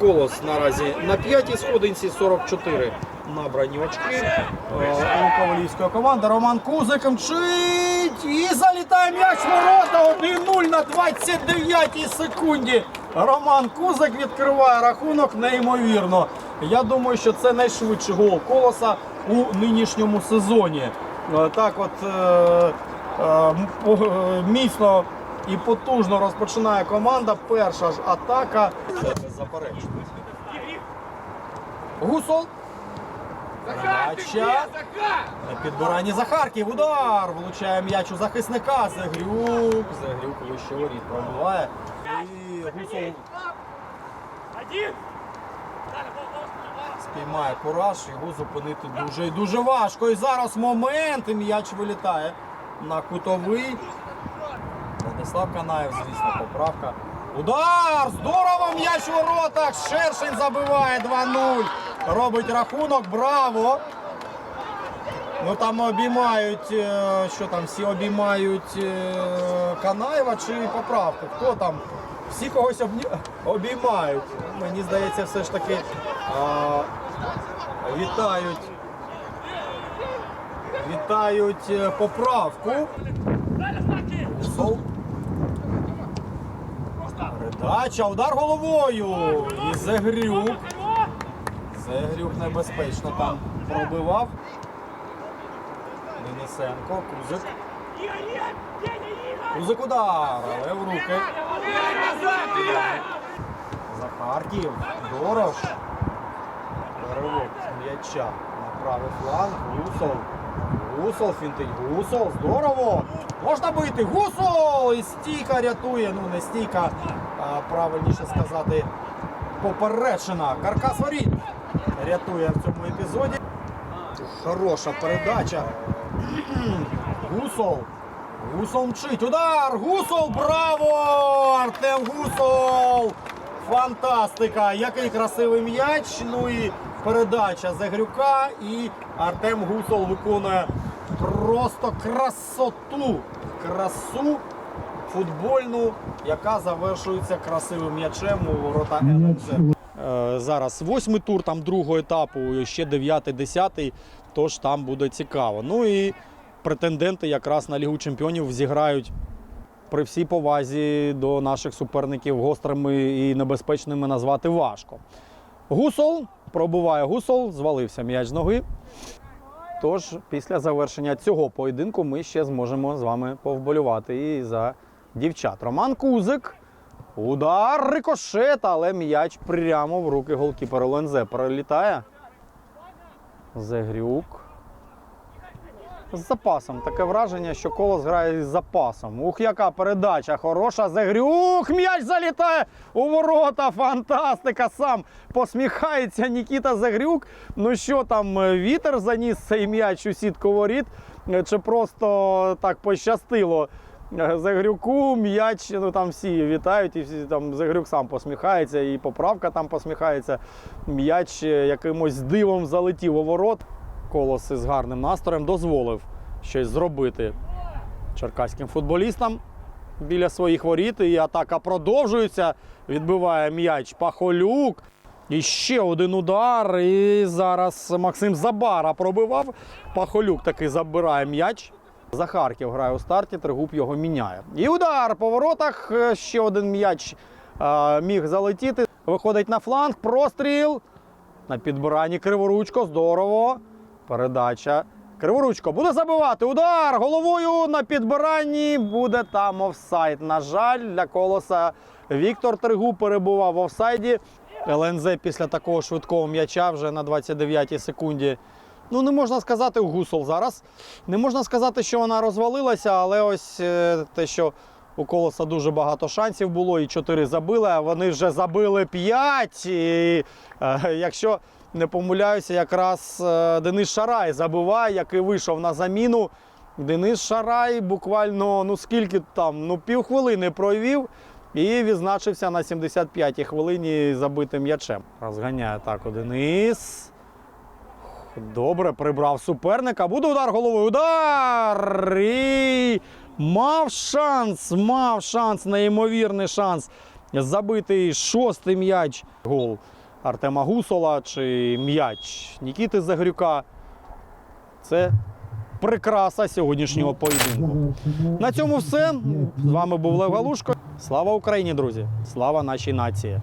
Колос наразі на п'ятій сходинці 44 набрані очки. Е, Ковалівської команди Роман Кузик мчить і залітає м'яч ворота 1-0 на 29-й секунді. Роман Кузик відкриває рахунок неймовірно. Я думаю, що це найшвидший гол колоса у нинішньому сезоні. Е, Так от е, е, е, міцно і потужно розпочинає команда. Перша ж атака. Гусол. Передача. На підбиранні Захарків. Удар. Влучає м'яч у захисника. Загрюк. Загрюк вище воріт пробиває. Гусол спіймає кураж. Його зупинити дуже і дуже важко. І зараз момент. І м'яч вилітає на кутовий. Владислав Канаєв, звісно, поправка. Удар! Здорово! М'яч у воротах! Шершень забиває 2-0. Робить рахунок. Браво! Ну там обіймають, е, що там, всі обіймають е, Канаєва чи поправку? Хто там? Всі когось обіймають. Мені здається, все ж таки а, вітають. Вітають е, поправку. Передача, удар головою. І Зегрюк. Зегрюк небезпечно там пробивав. Денисенко, Кузик. Кузик удар, але в руки. Захарків, Дорош. Перевод м'яча на правий фланг. Гусол. Гусол фінтить. Гусол. Здорово! Можна бити. Гусол! І стійка рятує. Ну, не стійка, а правильніше сказати, поперечина. Каркас воріт рятує в цьому епізоді. Хороша передача. Гусол. Гусол мчить. Удар! Гусол! Браво! Артем Гусол! Фантастика! Який красивий м'яч. Ну і передача Загрюка. І Артем Гусол виконує просто красоту. Красу футбольну, яка завершується красивим м'ячем у ворота ЛНЗ. Е, Зараз восьмий тур там другого етапу, ще дев'ятий, десятий. Тож там буде цікаво. Ну і претенденти якраз на Лігу Чемпіонів зіграють при всій повазі до наших суперників гострими і небезпечними назвати важко. Гусол пробуває гусол, звалився м'яч з ноги. Тож після завершення цього поєдинку ми ще зможемо з вами повболювати і за дівчат. Роман Кузик. Удар рикошет, але м'яч прямо в руки голкіпера Лензе. пролітає. Зегрюк. З запасом. Таке враження, що колос грає з запасом. Ух, яка передача хороша. Зегрюк. М'яч залітає у ворота. Фантастика! Сам посміхається Нікіта Зегрюк. Ну що там, е, вітер заніс цей м'яч у сітку воріт? Е, Чи просто так пощастило? Е, Загрюку м'яч, ну там всі вітають, і всі там Загрюк сам посміхається, і поправка там посміхається. М'яч якимось дивом залетів у ворот. Колос із гарним настроєм дозволив щось зробити черкаським футболістам біля своїх воріт. І атака продовжується. Відбиває м'яч Пахолюк. І ще один удар. І зараз Максим Забара пробивав. Пахолюк таки забирає м'яч. Захарків грає у старті, Тригуб його міняє. І удар по воротах. Ще один м'яч е, міг залетіти. Виходить на фланг. Простріл. На підбиранні Криворучко. Здорово. Передача. Криворучко буде забивати. Удар головою на підбиранні. Буде там офсайд. На жаль, для колоса Віктор Тригуб перебував в офсайді. ЛНЗ після такого швидкого м'яча вже на 29-й секунді. Ну, не можна сказати гусол зараз. Не можна сказати, що вона розвалилася, але ось е, те, що у колоса дуже багато шансів було, і 4 забили, а вони вже забили 5. І е, якщо не помиляюся, якраз е, Денис Шарай забиває, який вийшов на заміну. Денис Шарай буквально ну скільки там, ну півхвилини провів і відзначився на 75-й хвилині забитим м'ячем. Розганяє атаку Денис. Добре, прибрав суперника. Буде удар головою. Удар! І мав шанс, мав шанс, неймовірний шанс забити шостий м'яч. Гол Артема Гусола чи м'яч Нікіти Загрюка. Це прикраса сьогоднішнього поєдинку. На цьому все. З вами був Лев Галушко. Слава Україні, друзі! Слава нашій нації!